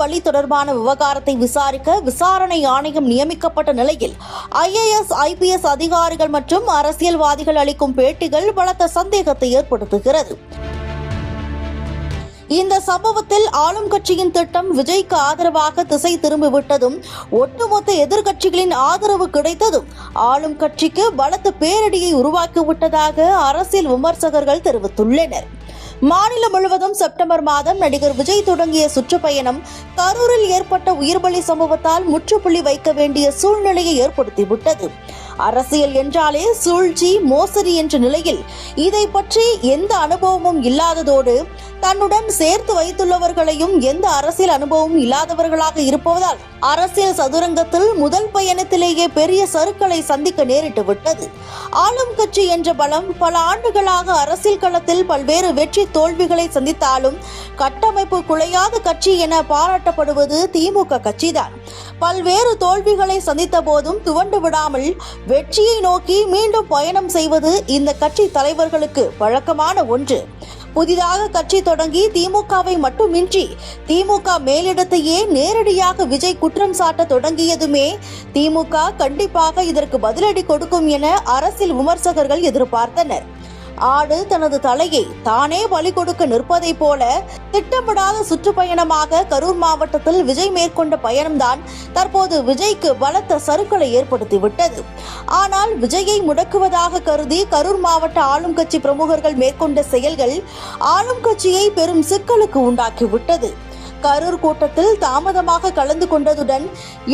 பலி தொடர்பான விவகாரத்தை விசாரிக்க விசாரணை ஆணையம் நியமிக்கப்பட்ட நிலையில் ஐஏஎஸ் ஐபிஎஸ் அதிகாரிகள் மற்றும் அரசியல்வாதிகள் அளிக்கும் பேட்டிகள் பலத்த சந்தேகத்தை ஏற்படுத்துகிறது. இந்த சம்பவத்தில் ஆளும் கட்சியின் திட்டம் விஜய்க்கு ஆதரவாக திசை திரும்பிவிட்டதும் ஒட்டுமொத்த எதிர்க்கட்சிகளின் ஆதரவு கிடைத்ததும் ஆளும் கட்சிக்கு பலத்த பேரடியை உருவாக்கிவிட்டதாக அரசியல் விமர்சகர்கள் தெரிவித்துள்ளனர். மாநிலம் முழுவதும் செப்டம்பர் மாதம் நடிகர் விஜய் தொடங்கிய சுற்றுப்பயணம் கரூரில் ஏற்பட்ட உயிர்பலி சம்பவத்தால் முற்றுப்புள்ளி வைக்க வேண்டிய சூழ்நிலையை ஏற்படுத்திவிட்டது. அரசியல் என்றாலே சூழ்ச்சி மோசடி என்ற நிலையில் இதை பற்றி எந்த அனுபவமும் இல்லாததோடு தன்னுடன் சேர்த்து வைத்துள்ளவர்களையும் எந்த அரசியல் அனுபவமும் இல்லாதவர்களாக இருப்பதால் அரசியல் சதுரங்கத்தில் முதல் பயணத்திலேயே பெரிய சறுக்களை சந்திக்க நேரிட்டு விட்டது. ஆளும் கட்சி என்ற பலம் பல ஆண்டுகளாக அரசியல் களத்தில் பல்வேறு வெற்றி தோல்விகளை சந்தித்தாலும் கட்டமைப்பு குலையாத கட்சி என பாராட்டப்படுவது திமுக கட்சிதான். பல்வேறு தோல்விகளை சந்தித்த போதும் துவண்டு விடாமல் வெற்றியை நோக்கி மீண்டும் பயணம் செய்வது இந்த கட்சி தலைவர்களுக்கு வழக்கமான ஒன்று. புதிதாக கட்சி தொடங்கி திமுகவை மட்டுமின்றி திமுக மேலிடத்தையே நேரடியாக விஜய் குற்றம் சாட்ட தொடங்கியதுமே திமுக கண்டிப்பாக இதற்கு பதிலடி கொடுக்கும் என அரசியல் விமர்சகர்கள் எதிர்பார்த்தனர். ஆடு தனது தலையை தானே பலி கொடுக்க நிற்பதைப் போல திட்டமிடாத சுற்றுப்பயணமாக கரூர் மாவட்டத்தில் விஜய் மேற்கொண்ட பயணம்தான் தற்போது விஜய்க்கு பலத்த சறுக்களை ஏற்படுத்திவிட்டது. ஆனால் விஜயை முடக்குவதாக கருதி கரூர் மாவட்ட ஆளும் கட்சி பிரமுகர்கள் மேற்கொண்ட செயல்கள் ஆளும் கட்சியை பெரும் சிக்கலுக்கு உண்டாக்கிவிட்டது. கரூர் கூட்டத்தில் தாமதமாக கலந்து கொண்டதுடன்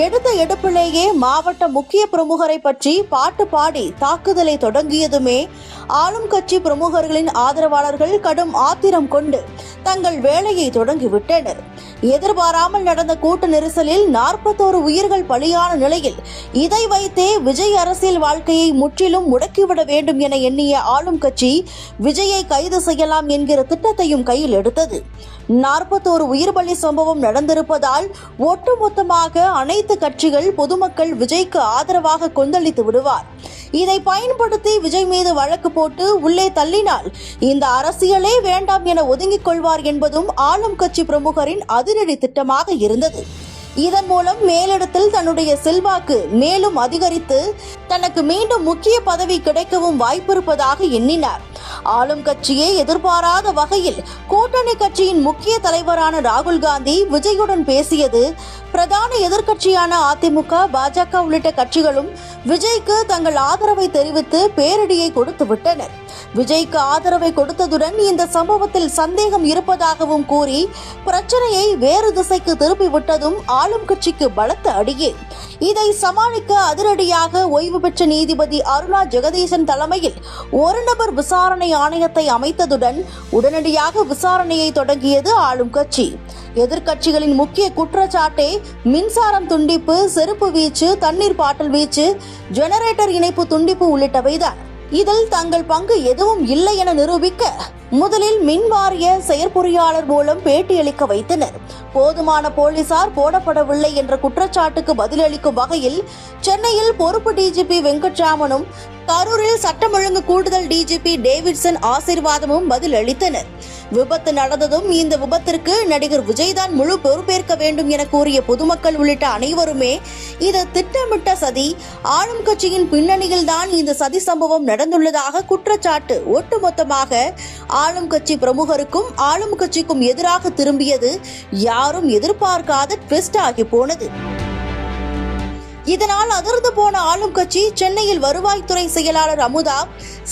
எடுத்த எடுப்பிலேயே மாவட்ட முக்கிய பிரமுகரை பற்றி பாட்டு பாடி தாக்குதலை தொடங்கியதுமே ஆளும் கட்சி பிரமுகர்களின் ஆதரவாளர்கள் கடும் ஆத்திரம் கொண்டு தங்கள் வேலையை தொடங்கிவிட்டனர். எதிர்பாராமல் நடந்த கூட்ட நெரிசலில் நாற்பத்தோரு உயிர்கள் பலியான நிலையில் இதை வைத்தே விஜய் அரசியல் வாழ்க்கையை முற்றிலும் முடக்கிவிட வேண்டும் என எண்ணிய ஆளும் கட்சி விஜயை கைது செய்யலாம் என்கிற திட்டத்தையும் கையில் எடுத்தது. நாற்பத்தோரு உயிர் பலி சம்பவம் நடந்திருப்பதால் ஒட்டுமொத்தமாக அனைத்து கட்சிகள் பொதுமக்கள் விஜய்க்கு ஆதரவாக கொந்தளித்து விடுவார். இதை பயன்படுத்தி விஜய் மீது வழக்கு போட்டு உள்ளே தள்ளினால் இந்த அரசியலே வேண்டாம் என ஒதுங்கிக் கொள்வார் என்பதும் ஆளும் கட்சி பிரமுகரின் அதிரடி திட்டமாக இருந்தது. இதன் மூலம் மேலிடத்தில் தன்னுடைய செல்வாக்கு மேலும் அதிகரித்து தனக்கு மீண்டும் முக்கிய பதவி கிடைக்கவும் வாய்ப்பிருப்பதாக எண்ணினார். ஆளும் கட்சியை எதிர்பாராத வகையில் கூட்டணி கட்சியின் முக்கிய தலைவரான ராகுல் காந்தி விஜயுடன் பேசியது பிரதான எதிர்க்கட்சியான அதிமுக பாஜக உள்ளிட்ட கட்சிகளும் விஜய்க்கு தங்கள் ஆதரவை தெரிவித்து பேரடியை கொடுத்து விட்டனர் விஜய்க்கு ஆதரவை கொடுத்ததுடன் இந்த சம்பவத்தில் சந்தேகம் இருப்பதாகவும் கூறி பிரச்சனையை வேறு திசைக்கு திருப்பிவிட்டதும் ஆளும் கட்சிக்கு பலத்த அடியே. இதை சமாளிக்க அதிரடியாக ஓய்வு பெற்ற நீதிபதி அருணா ஜெகதீசன் தலைமையில் ஒரு நபர் விசாரணை ஆணையத்தை அமைத்ததுடன் உடனடியாக விசாரணையை தொடங்கியது ஆளும் கட்சி. எதிர்க்கட்சிகளின் முக்கிய குற்றச்சாட்டே மின்சாரம் துண்டிப்பு செருப்பு வீச்சு தண்ணீர் பாட்டில் வீச்சு ஜெனரேட்டர் இணைப்பு துண்டிப்பு உள்ளிட்டவைதான். இதில் தங்கள் பங்கு எதுவும் இல்லை என நிரூபிக்க முதலில் மின் வாரிய செயற்பொறியாளர் மூலம் பேட்டியளிக்க வைத்தனர். போதுமான போலீசார் போடப்படவில்லை என்ற குற்றச்சாட்டுக்கு பதிலளிக்கும் வகையில் சென்னையில் பொறுப்பு டிஜிபி வெங்கட்ராமனும் கரூரில் சட்டம் ஒழுங்கு கூடுதல் டிஜிபி டேவிட்சன் ஆசீர்வாதமும் பதில் அளித்தனர் விபத்து நடந்ததும் இந்த விபத்திற்கு நடிகர் விஜய்தான் முழு பொறுப்பேற்க வேண்டும் என கூறிய பொதுமக்கள் உள்ளிட்ட அனைவருமே இது திட்டமிட்ட சதி. ஆளும் கட்சியின் பின்னணியில் தான் இந்த சதி சம்பவம் நடந்துள்ளதாக குற்றச்சாட்டு. ஒட்டுமொத்தமாக ஆளும் கட்சி பிரமுகருக்கும் ஆளும் கட்சிக்கும் எதிராக திரும்பியது யாரும் எதிர்பார்க்காத ட்விஸ்ட் ஆகி போனது. இதனால் அதிர்ந்து போன ஆளும் கட்சி சென்னையில் வருவாய்த்துறை செயலாளர் அமுதா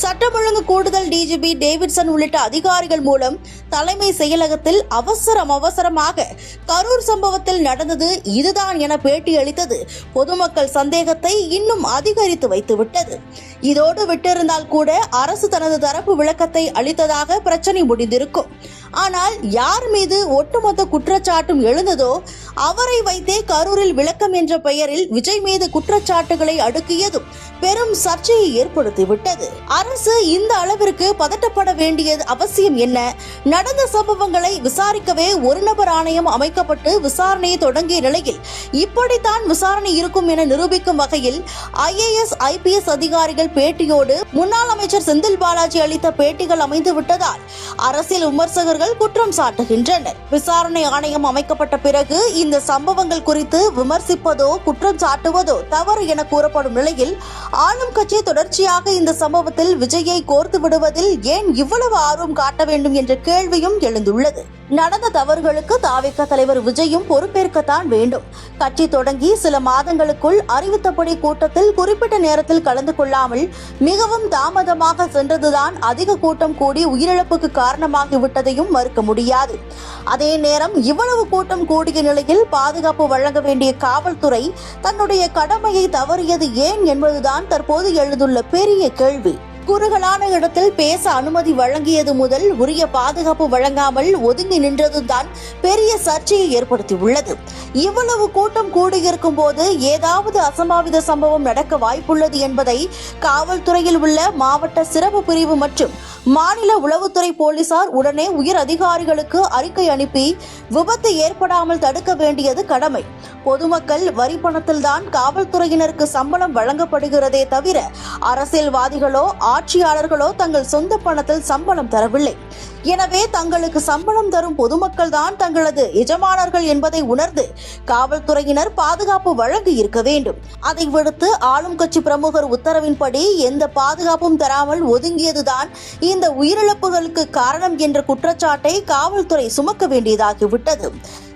சட்டம் ஒழுங்கு கூடுதல் டிஜிபி டேவிட்சன் உள்ளிட்ட அதிகாரிகள் மூலம் தலைமை செயலகத்தில் அவசரம் அவசரமாக கரூர் சம்பவத்தில் நடந்தது இதுதான் என பேட்டியளித்தது பொதுமக்கள் சந்தேகத்தை இன்னும் அதிகரித்து வைத்துவிட்டது. இதோடு விட்டிருந்தால் கூட அரசு தனது தரப்பு விளக்கத்தை அளித்ததாக பிரச்சனை முடிந்திருக்கும். ஆனால் யார் மீது ஒட்டுமொத்த குற்றச்சாட்டும் எழுந்ததோ அவரை வைத்தே கரூரில் விளக்கம் என்ற பெயரில் விஜய் மீது குற்றச்சாட்டுகளை அடுக்கியதும் பெரும் சர்ச்சையை ஏற்படுத்திவிட்டது. அரசு இந்த அளவிற்கு பதட்டப்பட வேண்டியது அவசியம் என்ன? நடந்த சம்பவங்களை விசாரிக்கவே ஒரு நபர் ஆணையம் அமைக்கப்பட்டு விசாரணையை தொடங்கிய நிலையில் இப்படித்தான் விசாரணை இருக்கும் என நிரூபிக்கும் வகையில் ஐஏஎஸ் ஐபிஎஸ் அதிகாரிகள் பேட்டியோடு முன்னாள் அமைச்சர் செந்தில் பாலாஜி அளித்த பேட்டிகள் அமைந்து விட்டதால் அரசியல் விமர்சகர்கள் விமர்சகர்கள் குற்றம் சாட்டுகின்றனர். விசாரணை ஆணையம் அமைக்கப்பட்ட பிறகு இந்த சம்பவங்கள் குறித்து விமர்சிப்பதோ குற்றம் சாட்டுவதோ தவறு என கூறப்படும் நிலையில் ஆளும் கட்சி தொடர்ச்சியாக இந்த சம்பவத்தில் விஜயை கோர்த்து விடுவதில் ஏன் இவ்வளவு ஆர்வம் காட்ட வேண்டும் என்ற கேள்வியும் எழுந்துள்ளது. நடந்த தவறுகளுக்கு தாவிக்க தலைவர் விஜயும் பொறுப்பேற்கத்தான் வேண்டும். கட்சி தொடங்கி சில மாதங்களுக்குள் அறிவித்தபடி கூட்டத்தில் குறிப்பிட்ட நேரத்தில் கலந்து கொள்ளாமல் மிகவும் தாமதமாக சென்றதுதான் அதிக கூட்டம் கூடி உயிரிழப்புக்கு காரணமாகிவிட்டதையும் மறுக்க முடியாது. அதே நேரம் இவ்வளவு கூட்டம் கூடிய நிலையில் பாதுகாப்பு வழங்க வேண்டிய காவல்துறை தன்னுடைய கடமையை தவறியது ஏன் என்பதுதான் தற்போது எழுந்துள்ள பெரிய கேள்வி. குறுகலான இடத்தில் பேச அனுமதி வழங்கியது முதல் உரிய பாதுகாப்பு வழங்காமல் ஒதுங்கி நின்றதுதான் பெரிய சர்ச்சையை ஏற்படுத்தியுள்ளது. இவ்வளவு கூட்டம் கூடியிருக்கும் போது ஏதாவது அசம்பாவித சம்பவம் நடக்க வாய்ப்புள்ளது என்பதை காவல்துறையில் உள்ள மாவட்ட சிறப்பு பிரிவு மற்றும் மாநில உளவுத்துறை போலீசார் உடனே உயர் அதிகாரிகளுக்கு அறிக்கை அனுப்பி விபத்து ஏற்படாமல் தடுக்க வேண்டியது கடமை. பொதுமக்கள் வரி பணத்தில்தான் காவல்துறையினருக்கு சம்பளம் வழங்கப்படுகிறதே தவிர அரசியல்வாதிகளோ ஆட்சியாளர்களோ தங்கள் சொந்த பணத்தில் சம்பளம் தரவில்லை. எனவே தங்களுக்கு சம்பளம் தரும் பொதுமக்கள் தான் தங்களது எஜமானர்கள் என்பதை உணர்ந்து காவல்துறையினர் பாதுகாப்பு வழங்கி இருக்க வேண்டும். அதை விடுத்து ஆளும் கட்சி பிரமுகர் உத்தரவின்படி எந்த பாதுகாப்பும் தராமல் ஒதுங்கியதுதான் இந்த உயிரிழப்புகளுக்கு காரணம் என்ற குற்றச்சாட்டை காவல்துறை சுமக்க வேண்டியதாகிவிட்டது.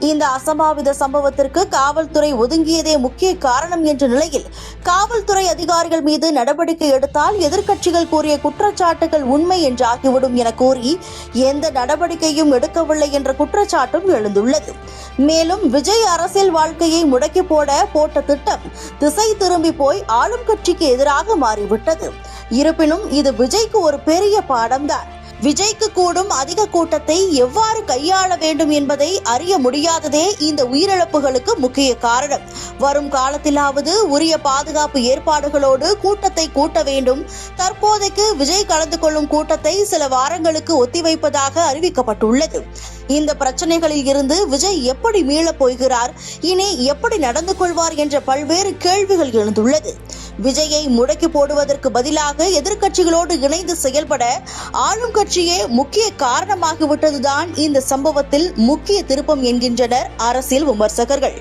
இந்த அசம்பாவித சம்பவத்திற்கு காவல்துறை ஒதுங்கியதே முக்கிய காரணம் என்ற நிலையில் காவல்துறை அதிகாரிகள் மீது நடவடிக்கை எடுத்தால் எதிர்க்கட்சிகள் கூறிய குற்றச்சாட்டுகள் உண்மை என்றாகிவிடும் என கூறி எந்த நடவடிக்கையும் எடுக்கவில்லை என்ற குற்றச்சாட்டும் எழுந்துள்ளது. மேலும் விஜய் அரசியல் வாழ்க்கையை முடக்கி போட போட்ட திட்டம் திசை திரும்பி போய் ஆளும் கட்சிக்கு எதிராக மாறிவிட்டது. இருப்பினும் இது விஜய்க்கு ஒரு பெரிய பாடம்தான். விஜய்க்கு கூடும் அதிக கூட்டத்தை எவ்வாறு கையாள வேண்டும் என்பதை அறிய முடியாததே இந்த உயிரிழப்புகளுக்கு முக்கிய காரணம். வரும் காலத்திலாவது உரிய பாதுகாப்பு ஏற்பாடுகளோடு கூட்டத்தை கூட்ட வேண்டும். தற்போதைக்கு விஜய் கலந்து கொள்ளும் கூட்டத்தை சில வாரங்களுக்கு ஒத்திவைப்பதாக அறிவிக்கப்பட்டுள்ளது. இந்த பிரச்சனைகளில் இருந்து விஜய் எப்படி மீளப் போகிறார்? இனி எப்படி நடந்து கொள்வார் என்ற பல்வேறு கேள்விகள் எழுந்துள்ளது. விஜயை முடக்கி போடுவதற்கு பதிலாக எதிர்க்கட்சிகளோடு இணைந்து செயல்பட ஆளும் கட்சியே முக்கிய காரணமாகிவிட்டதுதான் இந்த சம்பவத்தில் முக்கிய திருப்பம் என்கின்றனர் அரசியல் விமர்சகர்கள்.